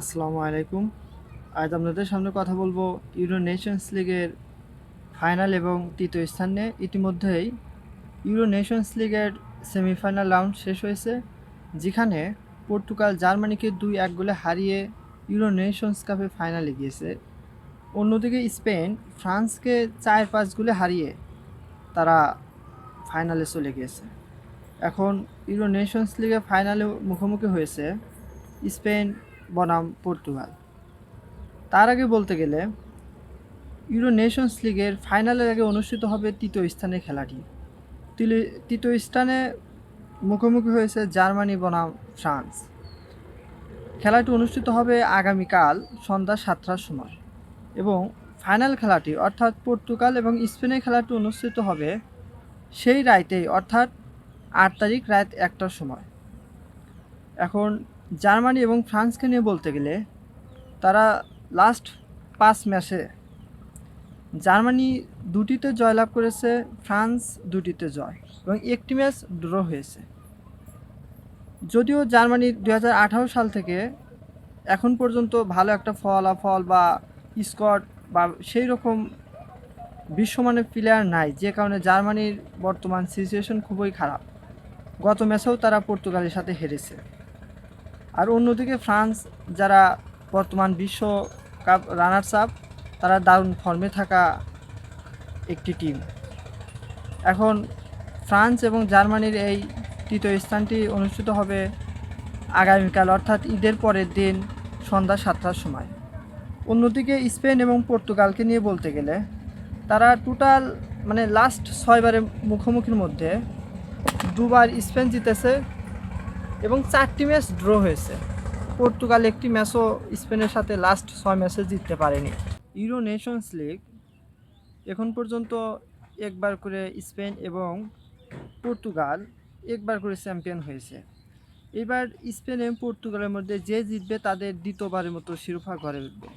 আসসালামু আলাইকুম। আজ আপনাদের সামনে কথা বলব ইউরো নেশনস লিগের ফাইনাল এবং তৃতীয় স্থান। ইতিমধ্যেই ইউরো নেশনস লিগের সেমিফাইনাল রাউন্ড শেষ হয়েছে, যেখানে পর্তুগাল জার্মানিকে দুই এক গোলে হারিয়ে ইউরো নেশনস কাপে ফাইনালে গিয়েছে। অন্যদিকে স্পেন ফ্রান্সকে চার পাঁচ গোলে হারিয়ে তারা ফাইনালে চলে গিয়েছে। এখন ইউরো নেশনস লিগে ফাইনালে মুখোমুখি হয়েছে স্পেন বনাম পর্তুগাল। তার আগে বলতে গেলে, ইউরো নেশনস লিগের ফাইনালের আগে অনুষ্ঠিত হবে তৃতীয় স্থানের খেলাটি। তৃতীয় স্থানে মুখোমুখি হয়েছে জার্মানি বনাম ফ্রান্স। খেলাটি অনুষ্ঠিত হবে আগামীকাল সন্ধ্যা সাতটার সময় এবং ফাইনাল খেলাটি, অর্থাৎ পর্তুগাল এবং স্পেনের খেলাটি অনুষ্ঠিত হবে সেই রাইতেই, অর্থাৎ আট তারিখ রাত একটার সময়। এখন জার্মানি এবং ফ্রান্সকে নিয়ে বলতে গেলে তারা লাস্ট পাঁচ ম্যাচে জার্মানি দুটিতে জয়লাভ করেছে, ফ্রান্স দুটিতে জয় এবং একটি ম্যাচ ড্র হয়েছে। যদিও জার্মানি দু হাজার আঠারো সাল থেকে এখন পর্যন্ত ভালো একটা ফলাফল বা স্কট বা সেই রকম বিশ্বমানের প্লেয়ার নাই, যে কারণে জার্মানির বর্তমান সিচুয়েশন খুবই খারাপ। গত ম্যাচেও তারা পর্তুগালের সাথে হেরেছে। আর অন্যদিকে ফ্রান্স, যারা বর্তমান বিশ্ব কাপ রানার্স আপ, তারা দারুণ ফর্মে থাকা একটি টিম। এখন ফ্রান্স এবং জার্মানির এই তৃতীয় স্থানটি অনুষ্ঠিত হবে আগামীকাল, অর্থাৎ ঈদের পরের দিন সন্ধ্যা সাতটার সময়। অন্যদিকে স্পেন এবং পর্তুগালকে নিয়ে বলতে গেলে, তারা টোটাল মানে লাস্ট ছয়বারের মুখোমুখির মধ্যে দুবার স্পেন জিতেছে। এবং চারটি ম্যাচ ড্র হয়েছে। পর্তুগাল একটি ম্যাচও স্পেনের সাথে লাস্ট ছয় ম্যাচে জিততে পারেনি। ইউরো নেশনস লিগ এখন পর্যন্ত একবার করে স্পেন এবং পর্তুগাল একবার করে চ্যাম্পিয়ন হয়েছে। এবার স্পেন এবং পর্তুগালের মধ্যে যে জিতবে তাদের দ্বিতীয়বারের মতো শিরোপা ঘরে উঠবে।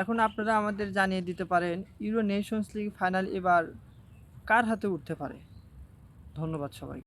এখন আপনারা আমাদের জানিয়ে দিতে পারেন, ইউরো নেশনস লিগ ফাইনাল এবার কার হাতে উঠতে পারে? ধন্যবাদ সবাই